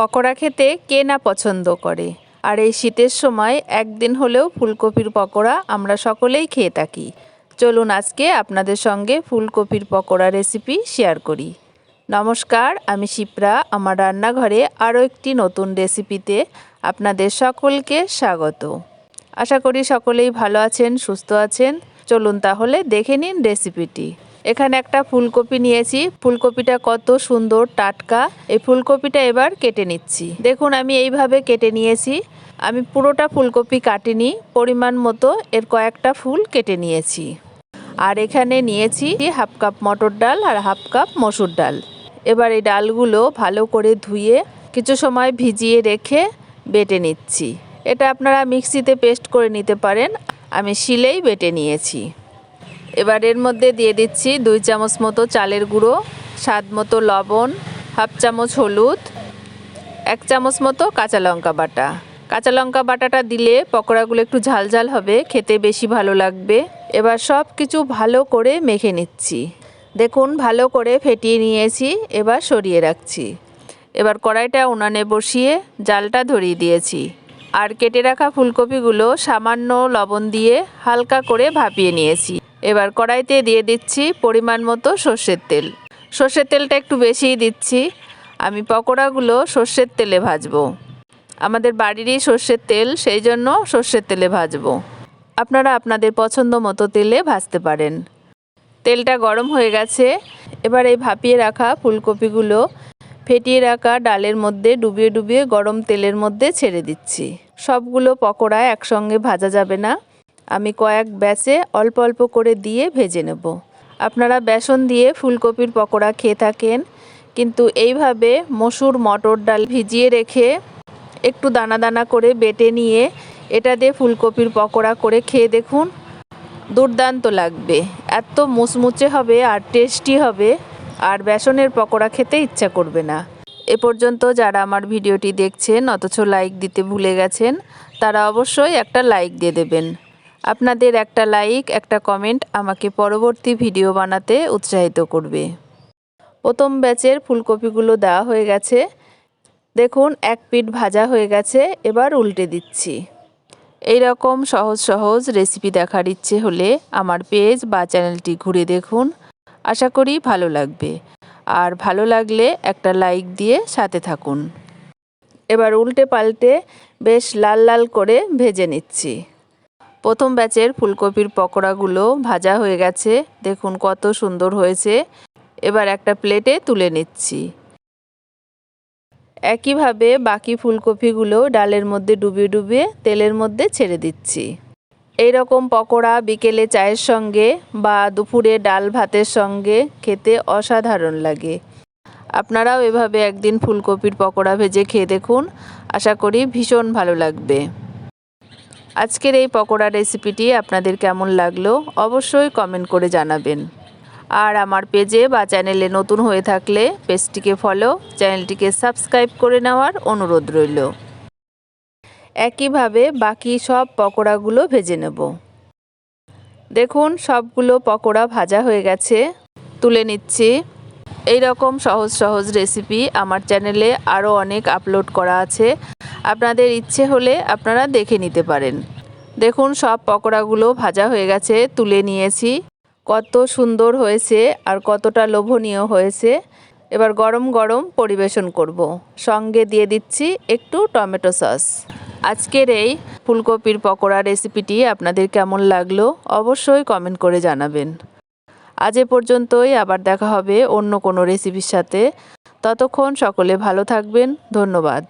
পকোড়া খেতে কে না পছন্দ করে? আর এই শীতের সময় একদিন হলেও ফুলকপির পকোড়া আমরা সকলেই খেয়ে থাকি। চলুন আজকে আপনাদের সঙ্গে ফুলকপির পকোড়া রেসিপি শেয়ার করি। নমস্কার, আমি শিপ্রা। আমার রান্নাঘরে আরও একটি নতুন রেসিপিতে আপনাদের সকলকে স্বাগত। আশা করি সকলেই ভালো আছেন, সুস্থ আছেন। চলুন তাহলে দেখে নিন রেসিপিটি। এখানে একটা ফুলকপি নিয়েছি। ফুলকপিটা কত সুন্দর, টাটকা। এই ফুলকপিটা এবার কেটে নিচ্ছি। দেখুন, আমি এইভাবে কেটে নিয়েছি। আমি পুরোটা ফুলকপি কাটিনি, পরিমাণ মতো এর কয়েকটা ফুল কেটে নিয়েছি। আর এখানে নিয়েছি হাফ কাপ মটর ডাল আর হাফ কাপ মসুর ডাল। এবার এই ডালগুলো ভালো করে ধুয়ে কিছু সময় ভিজিয়ে রেখে বেটে নিচ্ছি। এটা আপনারা মিক্সিতে পেস্ট করে নিতে পারেন। আমি শিলেই বেটে নিয়েছি। এবার এর মধ্যে দিয়ে দিচ্ছি দুই চামচ মতো চালের গুঁড়ো, স্বাদ মতো লবণ, হাফ চামচ হলুদ, এক চামচ মতো কাঁচা লঙ্কা বাটা। কাঁচা লঙ্কা বাটাটা দিলে পকোড়াগুলো একটু ঝালঝাল হবে, খেতে বেশি ভালো লাগবে। এবার সব কিছু ভালো করে মেখে নিচ্ছি। দেখুন, ভালো করে ফেটিয়ে নিয়েছি, এবার সরিয়ে রাখছি। এবার কড়াইটা উনানে বসিয়ে জালটা ধরিয়ে দিয়েছি। আর কেটে রাখা ফুলকপিগুলো সামান্য লবণ দিয়ে হালকা করে ভাপিয়ে নিয়েছি। এবার কড়াইতে দিয়ে দিচ্ছি পরিমাণ মতো সর্ষের তেল। সর্ষের তেলটা একটু বেশিই দিচ্ছি। আমি পকোড়াগুলো সর্ষের তেলে ভাজবো। আমাদের বাড়িরই সর্ষের তেল, সেই জন্য সর্ষের তেলে ভাজবো। আপনারা আপনাদের পছন্দ মতো তেলে ভাজতে পারেন। তেলটা গরম হয়ে গেছে। এবার এই ভাপিয়ে রাখা ফুলকপিগুলো ফেটিয়ে রাখা ডালের মধ্যে ডুবিয়ে ডুবিয়ে গরম তেলের মধ্যে ছেড়ে দিচ্ছি। সবগুলো পকোড়া একসঙ্গে ভাজা যাবে না। আমি কয়েক ব্যাচে অল্প অল্প করে দিয়ে ভেজে নেব। আপনারা বেসন দিয়ে ফুলকপির পকোড়া খেয়ে থাকেন, কিন্তু এইভাবে মসুর মটর ডাল ভিজিয়ে রেখে একটু দানা দানা করে বেটে নিয়ে এটা দিয়ে ফুলকপির পকোড়া করে খেয়ে দেখুন, দুর্দান্ত লাগবে। এত মুচমুচে হবে আর টেস্টি হবে, আর বেসনের পকোড়া খেতে ইচ্ছা করবে না। এ পর্যন্ত যারা আমার ভিডিওটি দেখছেন, অথচ লাইক দিতে ভুলে গেছেন, তারা অবশ্যই একটা লাইক দিয়ে দেবেন। আপনাদের একটা লাইক, একটা কমেন্ট আমাকে পরবর্তী ভিডিও বানাতে উৎসাহিত করবে। প্রথম ব্যাচের ফুলকপিগুলো দেওয়া হয়ে গেছে। দেখুন, এক পিঠ ভাজা হয়ে গেছে, এবার উল্টে দিচ্ছি। এই রকম সহজ সহজ রেসিপি দেখার ইচ্ছে হলে আমার পেজ বা চ্যানেলটি ঘুরে দেখুন। আশা করি ভালো লাগবে। আর ভালো লাগলে একটা লাইক দিয়ে সাথে থাকুন। এবার উল্টে পাল্টে বেশ লাল লাল করে ভেজে নিচ্ছি। প্রথম ব্যাচের ফুলকপির পকোড়াগুলো ভাজা হয়ে গেছে। দেখুন কত সুন্দর হয়েছে। এবার একটা প্লেটে তুলে নিচ্ছি। একইভাবে বাকি ফুলকপিগুলো ডালের মধ্যে ডুবিয়ে ডুবিয়ে তেলের মধ্যে ছেড়ে দিচ্ছি। এই রকম পকোড়া বিকেলে চায়ের সঙ্গে বা দুপুরে ডাল ভাতের সঙ্গে খেতে অসাধারণ লাগে। আপনারাও এভাবে একদিন ফুলকপির পকোড়া ভেজে খেয়ে দেখুন। আশা করি ভীষণ ভালো লাগবে। আজকের এই পকোড়া রেসিপিটি আপনাদের কেমন লাগল অবশ্যই কমেন্ট করে জানাবেন। আর আমার পেজে বা চ্যানেলে নতুন হয়ে থাকলে পেজটিকে ফলো চ্যানেলটিকে সাবস্ক্রাইব করে নেওয়ার অনুরোধ রইল। একইভাবে বাকি সব পকোড়াগুলো ভেজে নেব। দেখুন সবগুলো পকোড়া ভাজা হয়ে গেছে। তুলে নিচ্ছি। এই রকম সহজ সহজ রেসিপি আমার চ্যানেলে আরও অনেক আপলোড করা আছে। আপনাদের ইচ্ছে হলে আপনারা দেখে নিতে পারেন। দেখুন, সব পকোড়াগুলো ভাজা হয়ে গেছে, তুলে নিয়েছি। কত সুন্দর হয়েছে আর কতটা লোভনীয় হয়েছে। এবার গরম গরম পরিবেশন করব। সঙ্গে দিয়ে দিচ্ছি একটু টমেটো সস। আজকের এই ফুলকপির পকোড়া রেসিপিটি আপনাদের কেমন লাগল অবশ্যই কমেন্ট করে জানাবেন। আজ এ পর্যন্তই, আবার দেখা হবে অন্য কোনো রেসিপির সাথে। ততক্ষণ সকলে ভালো থাকবেন। ধন্যবাদ।